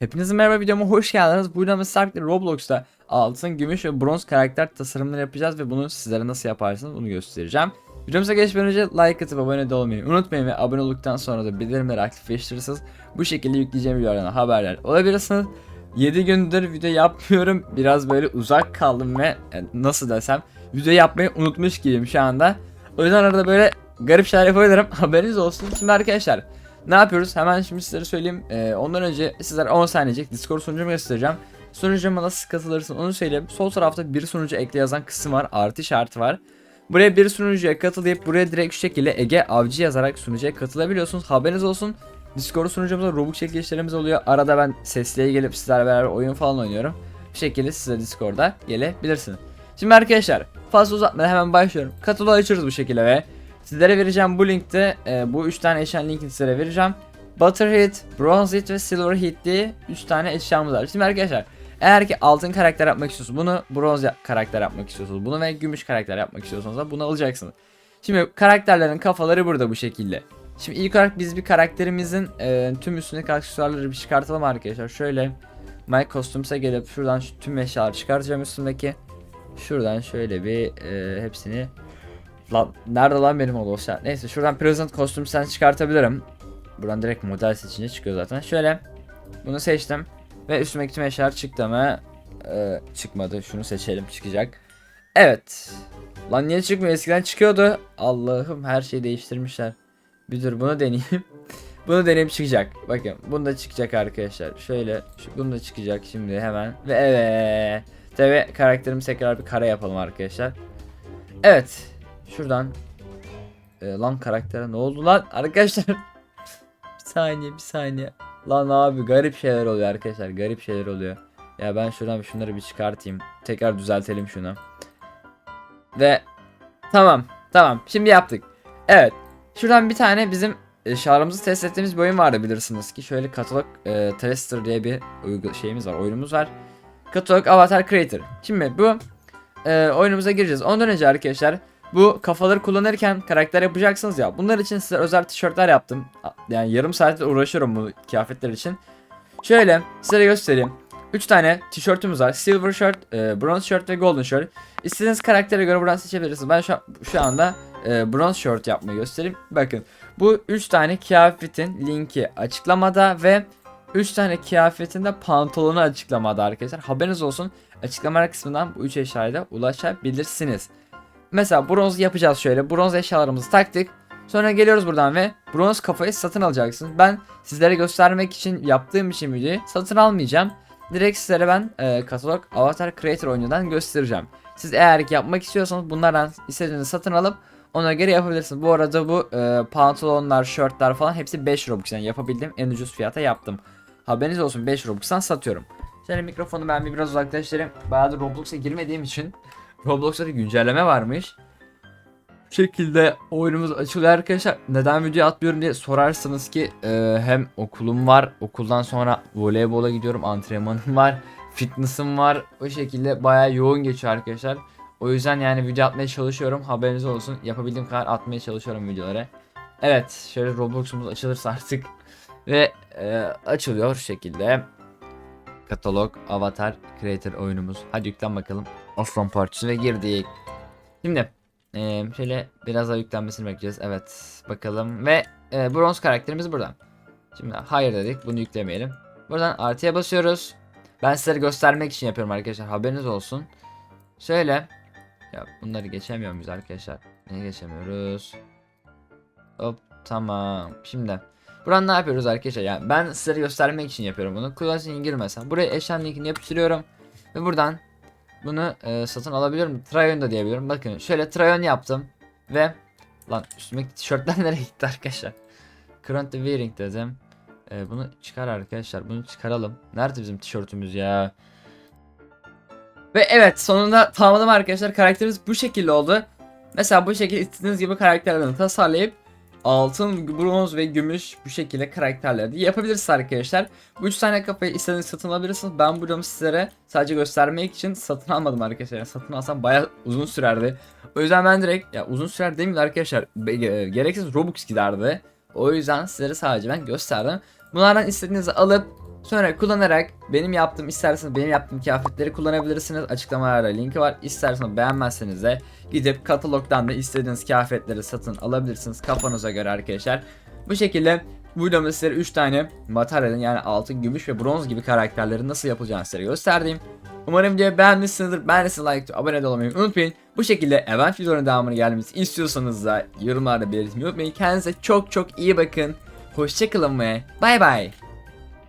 Hepinize merhaba videoma hoş geldiniz. Bu videomda Stark'ta Roblox'ta altın, gümüş ve bronz karakter tasarımları yapacağız ve bunu sizlere nasıl yaparsınız bunu göstereceğim. Videomuza geçmeden önce like atıp abone de olmayı unutmayın ve abone olduktan sonra da bildirimleri aktifleştirirseniz bu şekilde yükleyeceğim videolardan haberdar olabilirsiniz. 7 gündür video yapmıyorum. Biraz böyle uzak kaldım ve e, nasıl desem video yapmayı unutmuş gibiyim şu anda. O yüzden arada böyle garip şeyler yapabilirim. Haberiniz olsun. Şimdi arkadaşlar ne yapıyoruz? Hemen şimdi sizlere söyleyeyim. Ee, ondan önce sizlere 10 saniyecek Discord sunucumu göstereceğim. Sunucuma nasıl katılırsın onu söyleyeyim. Sol tarafta bir sunucu ekle yazan kısım var. Artı işareti var. Buraya bir sunucuya katılayıp buraya direkt şu şekilde Ege Avcı yazarak sunucuya katılabiliyorsunuz. Haberiniz olsun. Discord sunucumuzda Robux çekilişlerimiz oluyor. Arada ben sesliye gelip sizlerle beraber oyun falan oynuyorum. Bu şekilde size Discord'a gelebilirsiniz. Şimdi arkadaşlar fazla uzatmadan hemen başlıyorum. Katılı açıyoruz bu şekilde ve sizlere vereceğim bu linkte e, bu 3 tane eşyan linkini sizlere vereceğim. Butter Hit, Bronze Hit ve Silver Hit diye 3 tane eşyamız var. Şimdi arkadaşlar eğer ki altın karakter yapmak istiyorsunuz bunu bronz ya- karakter yapmak istiyorsunuz bunu ve gümüş karakter yapmak istiyorsanız da bunu alacaksınız. Şimdi karakterlerin kafaları burada bu şekilde. Şimdi ilk olarak biz bir karakterimizin e, tüm üstündeki aksesuarları bir çıkartalım arkadaşlar. Şöyle My Costumes'e gelip şuradan şu tüm eşyaları çıkartacağım üstündeki. Şuradan şöyle bir e, hepsini Lan nerede lan benim o dosya? Neyse şuradan Present Costumes'ten çıkartabilirim. Buradan direkt model seçince çıkıyor zaten. Şöyle bunu seçtim ve üstümdeki tüm eşyalar çıktı mı? Ee, çıkmadı. Şunu seçelim çıkacak. Evet. Lan niye çıkmıyor? Eskiden çıkıyordu. Allah'ım her şeyi değiştirmişler. Bir dur bunu deneyeyim. bunu deneyip çıkacak. Bakın bunu da çıkacak arkadaşlar. Şöyle şu, bunu da çıkacak şimdi hemen. Ve evet. Tabi karakterimizi tekrar bir kare yapalım arkadaşlar. Evet. Şuradan. Ee, lan karaktere ne oldu lan arkadaşlar? bir saniye bir saniye. Lan abi garip şeyler oluyor arkadaşlar. Garip şeyler oluyor. Ya ben şuradan şunları bir çıkartayım. Tekrar düzeltelim şunu. Ve tamam. Tamam. Şimdi yaptık. Evet. Şuradan bir tane bizim e, şarjımızı test ettiğimiz bir oyun vardı bilirsiniz ki. Şöyle katalog e, tester diye bir şeyimiz var, oyunumuz var. Katalog Avatar Creator. Şimdi bu e, oyunumuza gireceğiz. Ondan önce arkadaşlar bu kafaları kullanırken karakter yapacaksınız ya. Bunlar için size özel tişörtler yaptım. Yani yarım saattir uğraşıyorum bu kıyafetler için. Şöyle size göstereyim. 3 tane tişörtümüz var. Silver shirt, e, bronze shirt ve golden shirt. İstediğiniz karaktere göre buradan seçebilirsiniz. Ben şu, şu anda e, bronze shirt yapmayı göstereyim. Bakın bu 3 tane kıyafetin linki açıklamada ve 3 tane kıyafetin de pantolonu açıklamada arkadaşlar. Haberiniz olsun. Açıklamalar kısmından bu 3 eşyaya da ulaşabilirsiniz. Mesela bronz yapacağız şöyle. Bronz eşyalarımızı taktık. Sonra geliyoruz buradan ve bronz kafayı satın alacaksınız. Ben sizlere göstermek için yaptığım için videoyu satın almayacağım. Direkt sizlere ben e, katalog Avatar Creator oyunundan göstereceğim. Siz eğer ki yapmak istiyorsanız bunlardan istediğinizi satın alıp ona göre yapabilirsiniz. Bu arada bu e, pantolonlar, şortlar falan hepsi 5 Robux'tan yapabildim. En ucuz fiyata yaptım. Haberiniz olsun 5 Robux'tan satıyorum. Şöyle mikrofonu ben bir biraz uzaklaştırayım. Bayağıdır Roblox'a girmediğim için Roblox'ta bir güncelleme varmış. Bu şekilde oyunumuz açılıyor arkadaşlar. Neden video atmıyorum diye sorarsanız ki e, hem okulum var. Okuldan sonra voleybola gidiyorum. Antrenmanım var. Fitness'ım var. O şekilde bayağı yoğun geçiyor arkadaşlar. O yüzden yani video atmaya çalışıyorum. Haberiniz olsun. Yapabildiğim kadar atmaya çalışıyorum videoları. Evet şöyle Roblox'umuz açılırsa artık. Ve e, açılıyor şekilde. Katalog, Avatar, Creator oyunumuz. Hadi yüklen bakalım. Aslan parçası ve girdik. Şimdi e, şöyle biraz daha yüklenmesini bekleyeceğiz. Evet bakalım ve e, bronz karakterimiz burada. Şimdi hayır dedik bunu yüklemeyelim. Buradan artıya basıyoruz. Ben sizlere göstermek için yapıyorum arkadaşlar haberiniz olsun. Şöyle. Ya bunları geçemiyor muyuz arkadaşlar? Niye geçemiyoruz? Hop tamam. Şimdi Buradan ne yapıyoruz arkadaşlar? Yani ben sizlere göstermek için yapıyorum bunu. Klasini girmesem. Buraya eşyan linkini yapıştırıyorum. Ve buradan bunu e, satın alabiliyorum. Tryon da diyebiliyorum. Bakın şöyle Tryon yaptım. Ve lan üstümdeki tişörtler nereye gitti arkadaşlar? Current wearing dedim. E, bunu çıkar arkadaşlar. Bunu çıkaralım. Nerede bizim tişörtümüz ya? Ve evet sonunda tamamladım arkadaşlar. Karakterimiz bu şekilde oldu. Mesela bu şekilde istediğiniz gibi karakterlerini tasarlayıp altın, bronz ve gümüş bu şekilde karakterleri de yapabilirsiniz arkadaşlar. Bu üç tane kafayı istediğiniz satın alabilirsiniz. Ben bu videomu sizlere sadece göstermek için satın almadım arkadaşlar. Yani satın alsam bayağı uzun sürerdi. O yüzden ben direkt ya uzun sürer demeyeyim de arkadaşlar gereksiz Robux giderdi. O yüzden sizlere sadece ben gösterdim. Bunlardan istediğinizi alıp Sonra kullanarak benim yaptığım isterseniz benim yaptığım kıyafetleri kullanabilirsiniz. Açıklamalarda linki var. İsterseniz beğenmezseniz de gidip katalogdan da istediğiniz kıyafetleri satın alabilirsiniz kafanıza göre arkadaşlar. Bu şekilde bu videomda sizlere 3 tane materyalin yani altın, gümüş ve bronz gibi karakterlerin nasıl yapılacağını size gösterdim. Umarım videoyu beğenmişsinizdir. Beğendiyseniz like, abone olmayı unutmayın. Bu şekilde event videoların devamını gelmesi istiyorsanız da yorumlarda belirtmeyi unutmayın. Kendinize çok çok iyi bakın. Hoşçakalın ve bay bay.